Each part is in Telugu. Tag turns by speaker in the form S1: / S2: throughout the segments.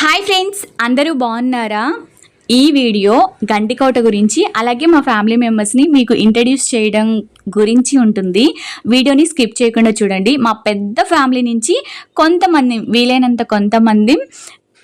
S1: హాయ్ ఫ్రెండ్స్ అందరూ బాగున్నారా? ఈ వీడియో గంటికోట గురించి అలాగే మా ఫ్యామిలీ మెంబర్స్ని మీకు ఇంట్రడ్యూస్ చేయడం గురించి ఉంటుంది. వీడియోని స్కిప్ చేయకుండా చూడండి. మా పెద్ద ఫ్యామిలీ నుంచి కొంతమంది వీలైనంత కొంతమంది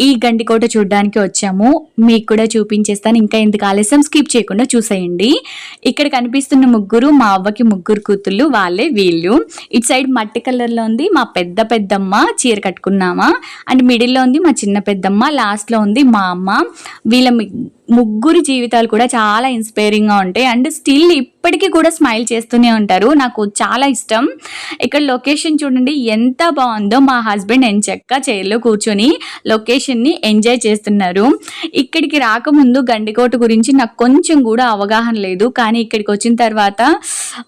S1: ఈ గండికోట చూడడానికి వచ్చాము. మీకు కూడా చూపించేస్తాను. ఇంకా ఎందుకు ఆలస్యం స్కిప్ చేయకుండా చూసేయండి. ఇక్కడ కనిపిస్తున్న ముగ్గురు మా అవ్వకి ముగ్గురు కూతుళ్ళు వాళ్ళే వీళ్ళు. ఇటు సైడ్ మట్టి కలర్లో ఉంది. మా పెద్ద పెద్దమ్మ చీర కట్టుకున్నామా. అండ్ మిడిల్లో ఉంది మా చిన్న పెద్దమ్మ లాస్ట్లో ఉంది మా అమ్మ. వీళ్ళ ముగ్గురు జీవితాలు కూడా చాలా ఇన్స్పైరింగ్గా ఉంటాయి. అండ్ స్టిల్ ఇప్పటికీ కూడా స్మైల్ చేస్తూనే ఉంటారు. నాకు చాలా ఇష్టం. ఇక్కడ లొకేషన్ చూడండి ఎంత బాగుందో మా హస్బెండ్ ఎంచక్క చైర్లో కూర్చొని లొకేషన్ని ఎంజాయ్ చేస్తున్నారు. ఇక్కడికి రాకముందు గండికోట గురించి నాకు కొంచెం కూడా అవగాహన లేదు. కానీ ఇక్కడికి వచ్చిన తర్వాత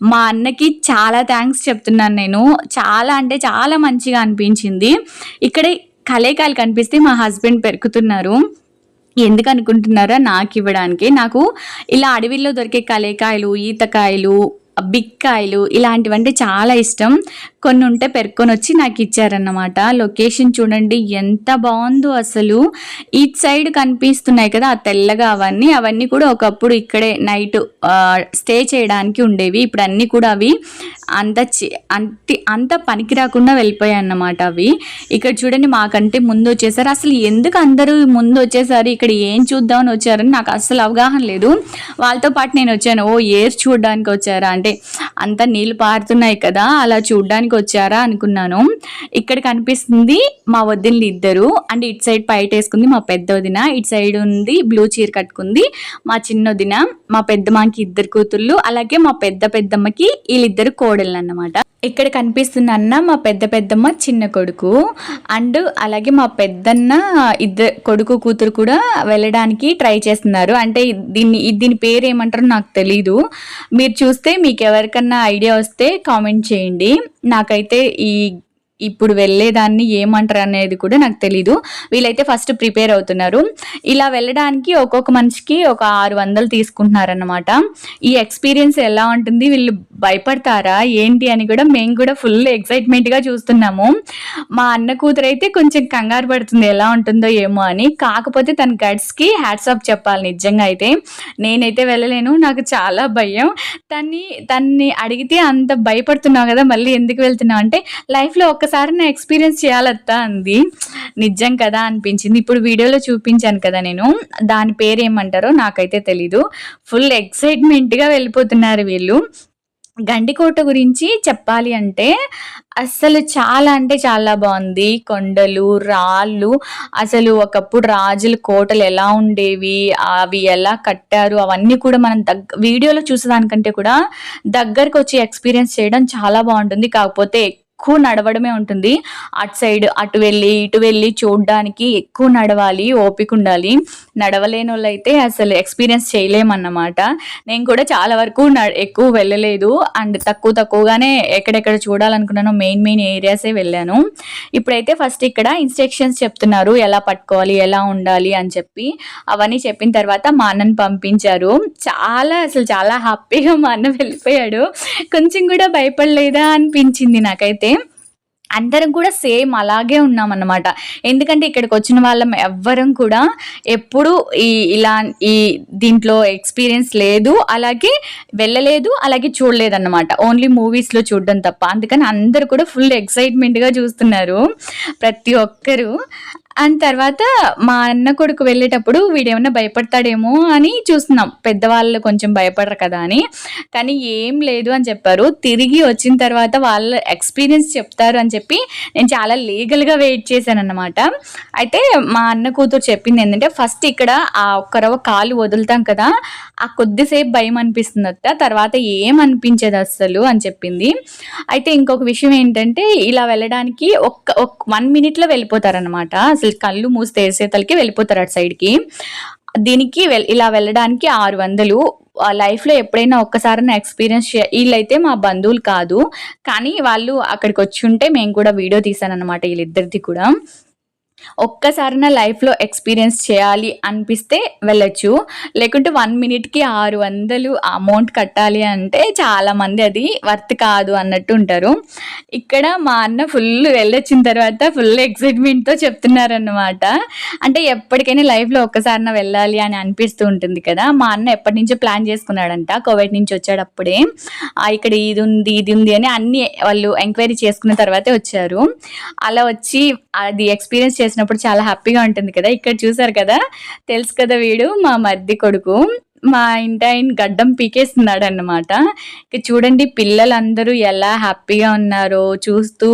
S1: మా అన్నకి చాలా థ్యాంక్స్ చెప్తున్నాను నేను. చాలా అంటే చాలా మంచిగా అనిపించింది. ఇక్కడే కలేకాలు కనిపిస్తే మా హస్బెండ్ పెరుకుతున్నారు. ఎందుకు అనుకుంటున్నారా నాకు ఇవ్వడానికి. నాకు ఇలా అడవిలో దొరికే కలేకాయలు ఈతకాయలు బిక్కాయలు ఇలాంటివంటే చాలా ఇష్టం. కొన్ని ఉంటే పెరుక్కొని వచ్చి నాకు ఇచ్చారన్నమాట. లొకేషన్ చూడండి ఎంత బాగుందో అసలు. ఇట్ సైడ్ కనిపిస్తున్నాయి కదా ఆ తెల్లగా అవన్నీ. అవన్నీ కూడా ఒకప్పుడు ఇక్కడే నైట్ స్టే చేయడానికి ఉండేవి. ఇప్పుడు అన్నీ కూడా అవి అంత చి- అంత పనికి రాకుండా వెళ్ళిపోయాయి అన్నమాట అవి. ఇక్కడ చూడండి మాకంటే ముందు వచ్చేసారు అసలు ఎందుకు అందరూ ముందు వచ్చేసారు ఇక్కడ ఏం చూద్దామని వచ్చారని నాకు అసలు అవగాహన లేదు. వాళ్ళతో పాటు నేను వచ్చాను. ఓ ఏర్ చూడడానికి వచ్చారా? అంటే అంత నీళ్ళు పారుతున్నాయి కదా అలా చూడడానికి వచ్చారా అనుకున్నాను. ఇక్కడ కనిపిస్తుంది మా వదినలు ఇద్దరు. అండ్ ఇటు సైడ్ పైట వేసుకుంది మా పెద్ద వదిన. ఇటు సైడ్ ఉంది బ్లూ చీర కట్టుకుంది మా చిన్న వదిన. మా పెద్దమ్మకి ఇద్దరు కూతుళ్ళు. అలాగే మా పెద్ద పెద్దమ్మకి వీళ్ళిద్దరు కో కోడళ్ళు అన్నమాట ఇక్కడ కనిపిస్తున్న అన్న మా పెద్ద పెద్దమ్మ చిన్న కొడుకు. అండ్ అలాగే మా పెద్దన్న ఇద్దరు కొడుకు కూతురు కూడా వెళ్ళడానికి ట్రై చేస్తున్నారు. అంటే దీన్ని దీని పేరు ఏమంటారో నాకు తెలీదు. మీరు చూస్తే మీకు ఎవరికన్నా ఐడియా వస్తే కామెంట్ చేయండి. నాకైతే ఈ ఇప్పుడు వెళ్ళేదాన్ని ఏమంటారు అనేది కూడా నాకు తెలీదు. వీళ్ళైతే ఫస్ట్ ప్రిపేర్ అవుతున్నారు. ఇలా వెళ్ళడానికి ఒక్కొక్క మనిషికి ఒక ఆరు వందలు తీసుకుంటున్నారనమాట ఈ ఎక్స్పీరియన్స్ ఎలా ఉంటుంది? వీళ్ళు భయపడతారా? ఏంటి అని కూడా మేము కూడా ఫుల్ ఎక్సైట్మెంట్గా చూస్తున్నాము. మా అన్న కూతురు అయితే కొంచెం కంగారు పడుతుంది. ఎలా ఉంటుందో ఏమో అని. కాకపోతే తన గడ్స్కి హ్యాట్సాప్ చెప్పాలి నిజంగా అయితే. నేనైతే వెళ్ళలేను. నాకు చాలా భయం. తన్ని తన్ని అడిగితే అంత భయపడుతున్నావు కదా మళ్ళీ ఎందుకు వెళ్తున్నావు? అంటే లైఫ్లో ఒక ఒక్కసారి నా ఎక్స్పీరియన్స్ చేయాలత్తా అంది. నిజం కదా అనిపించింది. ఇప్పుడు వీడియోలో చూపించాను కదా నేను. దాని పేరు ఏమంటారో నాకైతే తెలీదు. ఫుల్ ఎక్సైట్మెంట్గా వెళ్ళిపోతున్నారు వీళ్ళు. గండికోట గురించి చెప్పాలి అంటే అసలు చాలా అంటే చాలా బాగుంది. కొండలు రాళ్ళు అసలు ఒకప్పుడు రాజుల కోటలు ఎలా ఉండేవి అవి ఎలా కట్టారు అవన్నీ కూడా మనం దగ్గ వీడియోలో చూసేదానికంటే కూడా దగ్గరకు వచ్చి ఎక్స్పీరియన్స్ చేయడం చాలా బాగుంటుంది. కాకపోతే ఎక్కువ నడవడమే ఉంటుంది. అటు సైడ్ అటు వెళ్ళి ఇటు వెళ్ళి చూడడానికి ఎక్కువ నడవాలి ఓపిక ఉండాలి. నడవలేని వాళ్ళు అయితే అసలు ఎక్స్పీరియన్స్ చేయలేమన్నమాట. నేను కూడా చాలా వరకు న- ఎక్కువ వెళ్ళలేదు. అండ్ తక్కువ తక్కువగానే ఎక్కడెక్కడ చూడాలనుకున్నానో మెయిన్ మెయిన్ ఏరియాసే వెళ్ళాను. ఇప్పుడైతే ఫస్ట్ ఇక్కడ ఇన్స్ట్రక్షన్స్ చెప్తున్నారు. ఎలా పట్టుకోవాలి ఎలా ఉండాలి అని చెప్పి. అవన్నీ చెప్పిన తర్వాత మా అన్నని పంపించారు. చాలా అసలు చాలా హ్యాపీగా మా అన్న వెళ్ళిపోయాడు. కొంచెం కూడా భయపడలేదా అనిపించింది నాకైతే. అందరం కూడా సేమ్ అలాగే ఉన్నామన్నమాట. ఎందుకంటే ఇక్కడికి వచ్చిన వాళ్ళం ఎవ్వరం కూడా ఎప్పుడు ఈ ఇలా ఈ దీంట్లో ఎక్స్పీరియన్స్ లేదు అలాగే వెళ్ళలేదు అలాగే చూడలేదు అన్నమాట ఓన్లీ మూవీస్లో చూడడం తప్ప. అందుకని అందరు కూడా ఫుల్ ఎక్సైట్మెంట్గా చూస్తున్నారు. ప్రతి ఒక్కరూ అండ్ తర్వాత మా అన్న కొడుకు వెళ్ళేటప్పుడు వీడేమన్నా భయపడతాడేమో అని చూస్తున్నాం. పెద్దవాళ్ళు కొంచెం భయపడరు కదా అని. కానీ ఏం లేదు అని చెప్పారు. తిరిగి వచ్చిన తర్వాత వాళ్ళ ఎక్స్పీరియన్స్ చెప్తారు అని చెప్పి నేను చాలా లీగల్గా వెయిట్ చేశాను అనమాట అయితే మా అన్న కూతురు చెప్పింది ఏంటంటే ఫస్ట్ ఇక్కడ ఆ ఒక్కరవ కాలు వదులుతాం కదా ఆ కొద్దిసేపు భయం అనిపిస్తుంది అనిపిస్తుందట తర్వాత ఏం అనిపించేది అస్సలు అని చెప్పింది. అయితే ఇంకొక విషయం ఏంటంటే ఇలా వెళ్ళడానికి ఒక్క వన్ మినిట్లో వెళ్ళిపోతారనమాట అసలు కళ్ళు మూసి తెరిసేతలకి వెళ్ళిపోతారు అటు సైడ్కి దీనికి వెల్ ఇలా వెళ్ళడానికి ఆరు వందలు. లైఫ్లో ఎప్పుడైనా ఒక్కసారైనా ఎక్స్పీరియన్స్ వీళ్ళైతే మా బంధువులు కాదు. కానీ వాళ్ళు అక్కడికి వచ్చి ఉంటే మేము కూడా వీడియో తీసాను అనమాట వీళ్ళిద్దరిది కూడా. ఒక్కసారి నా లైఫ్లో ఎక్స్పీరియన్స్ చేయాలి అనిపిస్తే వెళ్ళొచ్చు. లేకుంటే వన్ మినిట్కి ఆరు వందలు అమౌంట్ కట్టాలి అంటే చాలామంది అది వర్త్ కాదు అన్నట్టు ఉంటారు. ఇక్కడ మా అన్న ఫుల్ వెళ్ళొచ్చిన తర్వాత ఫుల్ ఎక్సైట్మెంట్తో చెప్తున్నారన్నమాట. అంటే ఎప్పటికైనా లైఫ్లో ఒక్కసారి వెళ్ళాలి అని అనిపిస్తూ ఉంటుంది కదా. మా అన్న ఎప్పటి నుంచో ప్లాన్ చేసుకున్నాడంట కోవిడ్ నుంచి వచ్చాడప్పుడే ఇక్కడ ఇది ఉంది ఇది ఉంది అని అన్ని వాళ్ళు ఎంక్వైరీ చేసుకున్న తర్వాతే వచ్చారు. అలా వచ్చి అది ఎక్స్పీరియన్స్ చేసినప్పుడు చాలా హ్యాపీగా ఉంటుంది కదా. ఇక్కడ చూసారు కదా? తెలుసు కదా వీడు? మా మర్ది కొడుకు. మా ఇంటి ఆయన గడ్డం పీకేస్తున్నాడు అన్నమాట ఇక చూడండి పిల్లలందరూ ఎలా హ్యాపీగా ఉన్నారో చూస్తూ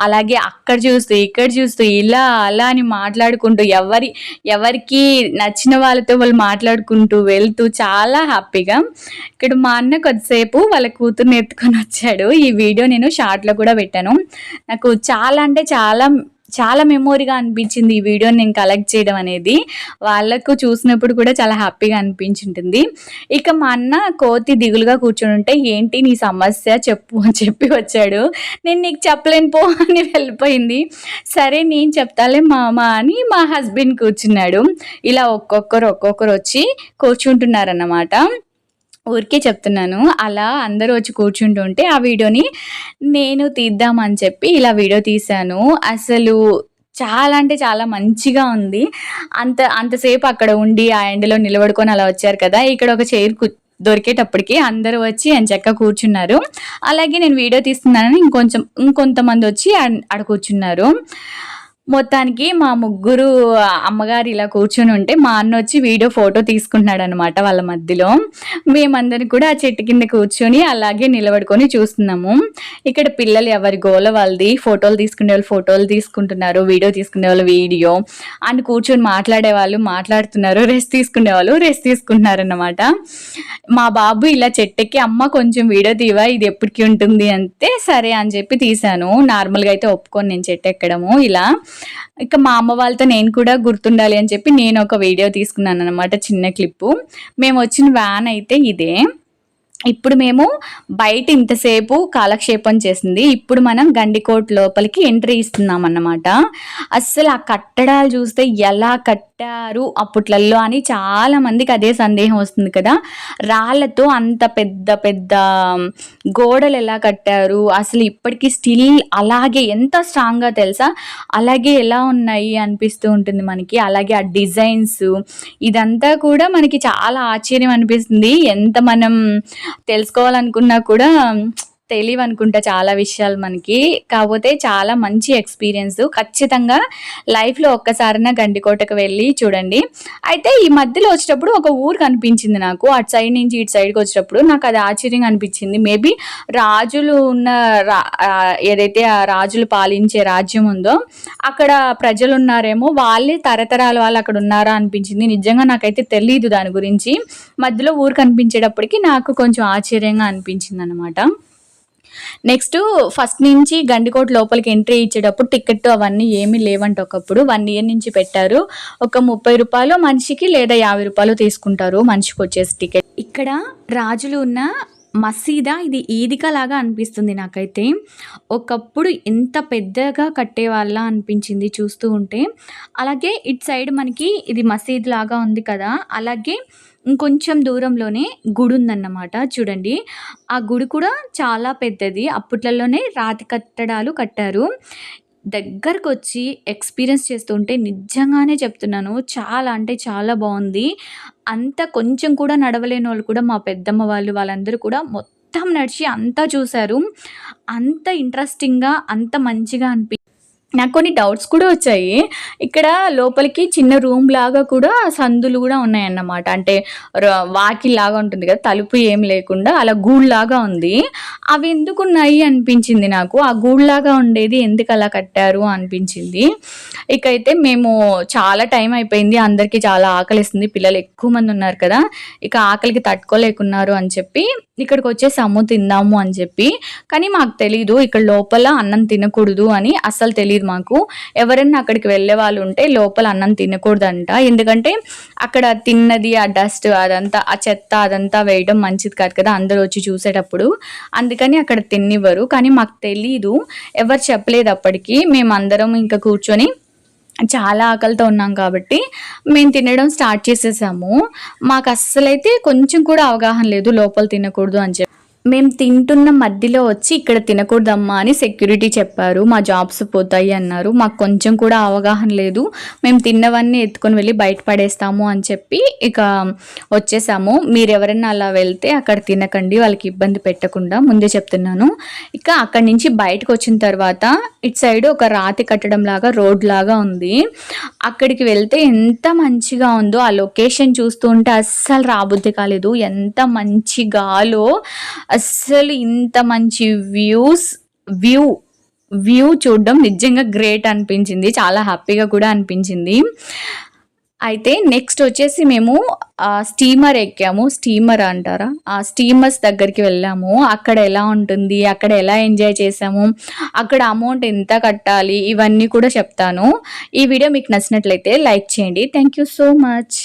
S1: అలాగే అక్కడ చూస్తూ ఇక్కడ చూస్తూ ఇలా అలా అని మాట్లాడుకుంటూ ఎవరి ఎవరికి నచ్చిన వాళ్ళతో వాళ్ళు మాట్లాడుకుంటూ వెళ్తూ చాలా హ్యాపీగా. ఇక్కడ మా అన్న కొద్దిసేపు వాళ్ళ కూతుర్ని ఎత్తుకొని వచ్చాడు. ఈ వీడియో నేను షార్ట్లో కూడా పెట్టాను. నాకు చాలా అంటే చాలా చాలా మెమోరీగా అనిపించింది ఈ వీడియో నేను కలెక్ట్ చేయడం అనేది. వాళ్ళకు చూసినప్పుడు కూడా చాలా హ్యాపీగా అనిపించింటుంది. ఇక మా అన్న కోతి దిగులుగా కూర్చొని ఉంటే ఏంటి నీ సమస్య? చెప్పు అని చెప్పి వచ్చాడు. నేను నీకు చెప్పలేను పో అని వెళ్ళిపోయింది. సరే నేను చెప్తాలే మామ అని మా హస్బెండ్ కూర్చున్నాడు. ఇలా ఒక్కొక్కరు ఒక్కొక్కరు వచ్చి కూర్చుంటున్నారన్నమాట. ఊరికే చెప్తున్నాను. అలా అందరూ వచ్చి కూర్చుంటుంటే ఆ వీడియోని నేను తీద్దామని చెప్పి ఇలా వీడియో తీశాను. అసలు చాలా అంటే చాలా మంచిగా ఉంది. అంత అంతసేపు అక్కడ ఉండి ఆ ఎండలో నిలబడుకొని అలా వచ్చారు కదా. ఇక్కడ ఒక చైర్ దొరికేటప్పటికి అందరూ వచ్చి ఎంచక్క కూర్చున్నారు. అలాగే నేను వీడియో తీస్తున్నానని ఇంకొంచెం ఇంకొంతమంది వచ్చి ఆడ- ఆడ కూర్చున్నారు. మొత్తానికి మా ముగ్గురు అమ్మగారు ఇలా కూర్చొని ఉంటే మా అన్న వచ్చి వీడియో ఫోటో తీసుకుంటున్నాడు అనమాట వాళ్ళ మధ్యలో. మేమందరం కూడా ఆ చెట్టు కింద కూర్చొని అలాగే నిలబడుకొని చూస్తున్నాము. ఇక్కడ పిల్లలు ఎవరి గోల వాళ్ళది ఫోటోలు తీసుకునే వాళ్ళు ఫోటోలు తీసుకుంటున్నారు వీడియో తీసుకునే వాళ్ళు వీడియో. అండ్ కూర్చొని మాట్లాడే వాళ్ళు మాట్లాడుతున్నారు రెస్ట్ తీసుకునే వాళ్ళు రెస్ట్ తీసుకుంటున్నారు అన్నమాట మా బాబు ఇలా చెట్టెక్కి అమ్మ కొంచెం వీడియో తీవా ఇది ఎప్పటికి ఉంటుంది? అంటే సరే అని చెప్పి తీశాను. నార్మల్గా అయితే ఒప్పుకొని నేను చెట్టు ఎక్కడము ఇలా. ఇక మా అమ్మ వాళ్ళతో నేను కూడా గుర్తుండాలి అని చెప్పి నేను ఒక వీడియో తీసుకున్నాను అనమాట చిన్న క్లిప్పు. మేము వచ్చిన వ్యాన్ అయితే ఇదే. ఇప్పుడు మేము బయట ఇంతసేపు కాలక్షేపం చేసింది. ఇప్పుడు మనం గండికోట్ లోపలికి ఎంట్రీ ఇస్తున్నాం అన్నమాట అస్సలు ఆ కట్టడాలు చూస్తే ఎలా కట్టారు అప్పట్లలో అని చాలా మందికి అదే సందేహం వస్తుంది కదా. రాళ్ళతో అంత పెద్ద పెద్ద గోడలు ఎలా కట్టారు? అసలు ఇప్పటికీ స్టిల్ అలాగే ఎంత స్ట్రాంగ్గా తెలుసా? అలాగే ఎలా ఉన్నాయి అనిపిస్తూ ఉంటుంది మనకి. అలాగే ఆ డిజైన్స్ ఇదంతా కూడా మనకి చాలా ఆశ్చర్యం అనిపిస్తుంది. ఎంత మనం తెలుసుకోవాలనుకున్నా కూడా తెలియవు అనుకుంటా చాలా విషయాలు మనకి. కాకపోతే చాలా మంచి ఎక్స్పీరియన్స్ ఖచ్చితంగా లైఫ్లో ఒక్కసారైనా గండికోటకు వెళ్ళి చూడండి. అయితే ఈ మధ్యలో వచ్చేటప్పుడు ఒక ఊరు కనిపించింది నాకు. అటు సైడ్ నుంచి ఇటు సైడ్కి వచ్చేటప్పుడు నాకు అది ఆశ్చర్యంగా అనిపించింది. మేబీ రాజులు ఉన్న రా- ఏదైతే ఆ రాజులు పాలించే రాజ్యం ఉందో అక్కడ ప్రజలు ఉన్నారేమో వాళ్ళే తరతరాల వాళ్ళు అక్కడ ఉన్నారా అనిపించింది. నిజంగా నాకైతే తెలియదు దాని గురించి. మధ్యలో ఊరు కనిపించేటప్పటికి నాకు కొంచెం ఆశ్చర్యంగా అనిపించింది అనమాట నెక్స్ట్ ఫస్ట్ నుంచి గండికోట లోపలికి ఎంట్రీ ఇచ్చేటప్పుడు టికెట్ అవన్నీ ఏమీ లేవంట ఒకప్పుడు. వన్ ఇయర్ నుంచి పెట్టారు. ఒక ముప్పై రూపాయలు మనిషికి లేదా యాభై రూపాయలు తీసుకుంటారు మనిషికి వచ్చేసి టికెట్. ఇక్కడ రాజులు ఉన్న మసీదా ఇది ఈదిక లాగా అనిపిస్తుంది నాకైతే. ఒకప్పుడు ఎంత పెద్దగా కట్టేవాళ్ళ అనిపించింది చూస్తూ ఉంటే. అలాగే ఇటు సైడ్ మనకి ఇది మసీద్ లాగా ఉంది కదా. అలాగే ఇంకొంచెం దూరంలోనే గుడి ఉందన్నమాట. చూడండి. ఆ గుడి కూడా చాలా పెద్దది. అప్పట్లలోనే రాతి కట్టడాలు కట్టారు. దగ్గరకు వచ్చి ఎక్స్పీరియన్స్ చేస్తుంటే నిజంగానే చెప్తున్నాను. చాలా అంటే చాలా బాగుంది. అంత కొంచెం కూడా నడవలేని వాళ్ళు కూడా మా పెద్దమ్మ వాళ్ళు వాళ్ళందరూ కూడా మొత్తం నడిచి అంతా చూశారు. అంత ఇంట్రెస్టింగ్గా అంత మంచిగా అనిపి నాకు కొన్ని డౌట్స్ కూడా వచ్చాయి. ఇక్కడ లోపలికి చిన్న రూమ్ లాగా కూడా సందులు కూడా ఉన్నాయన్నమాట. అంటే వాకిల్ లాగా ఉంటుంది కదా తలుపు ఏం లేకుండా అలా గూళ్ళలాగా ఉంది. అవి ఎందుకు ఉన్నాయి అనిపించింది నాకు? ఆ గూళ్ళలాగా ఉండేది ఎందుకు అలా కట్టారు అనిపించింది. ఇకైతే మేము చాలా టైం అయిపోయింది అందరికీ చాలా ఆకలిస్తుంది పిల్లలు ఎక్కువ మంది ఉన్నారు కదా ఇక ఆకలికి తట్టుకోలేకున్నారు అని చెప్పి ఇక్కడికి వచ్చేసాము తిందాము అని చెప్పి. కానీ మాకు తెలీదు ఇక్కడ లోపల అన్నం తినకూడదు అని అస్సలు తెలియదు మాకు. ఎవరైనా అక్కడికి వెళ్ళే వాళ్ళు ఉంటే లోపల అన్నం తినకూడదంట. ఎందుకంటే అక్కడ తిన్నది ఆ డస్ట్ అదంతా ఆ చెత్త అదంతా వేయడం మంచిది కాదు కదా అందరూ వచ్చి చూసేటప్పుడు. అందుకని అక్కడ తిన్నివ్వరు. కానీ మాకు తెలీదు ఎవరు చెప్పలేదు అప్పటికి. మేము అందరం ఇంకా కూర్చొని చాలా ఆకలితో ఉన్నాం కాబట్టి మేము తినడం స్టార్ట్ చేసేసాము. మాకు అస్సలైతే కొంచెం కూడా అవగాహన లేదు లోపల తినకూడదు అని చెప్పి. మేము తింటున్న మధ్యలో వచ్చి ఇక్కడ తినకూడదమ్మా అని సెక్యూరిటీ చెప్పారు. మా జాబ్స్ పోతాయి అన్నారు. మాకు కొంచెం కూడా అవగాహన లేదు. మేము తిన్నవన్నీ ఎత్తుకొని వెళ్ళి బయట పడేస్తాము అని చెప్పి ఇక వచ్చేసాము. మీరు ఎవరైనా అలా వెళ్తే అక్కడ తినకండి వాళ్ళకి ఇబ్బంది పెట్టకుండా ముందే చెప్తున్నాను. ఇక అక్కడి నుంచి బయటకు వచ్చిన తర్వాత ఇటు సైడ్ ఒక రాతి కట్టడం లాగా రోడ్ లాగా ఉంది. అక్కడికి వెళ్తే ఎంత మంచిగా ఉందో ఆ లొకేషన్ చూస్తుంటే అస్సలు రాబుద్ది కాలేదు. ఎంత మంచి గాలో అస్సలు ఇంత మంచి వ్యూస్ వ్యూ వ్యూ చూడడం నిజంగా గ్రేట్ అనిపించింది. చాలా హ్యాపీగా కూడా అనిపించింది. అయితే నెక్స్ట్ వచ్చేసి మేము స్టీమర్ ఎక్కాము. స్టీమర్ అంటారా? ఆ స్టీమర్స్ దగ్గరికి వెళ్ళాము. అక్కడ ఎలా ఉంటుంది? అక్కడ ఎలా ఎంజాయ్ చేసాము? అక్కడ అమౌంట్ ఎంత కట్టాలి? ఇవన్నీ కూడా చెప్తాను. ఈ వీడియో మీకు నచ్చినట్లయితే లైక్ చేయండి. Thank you so much.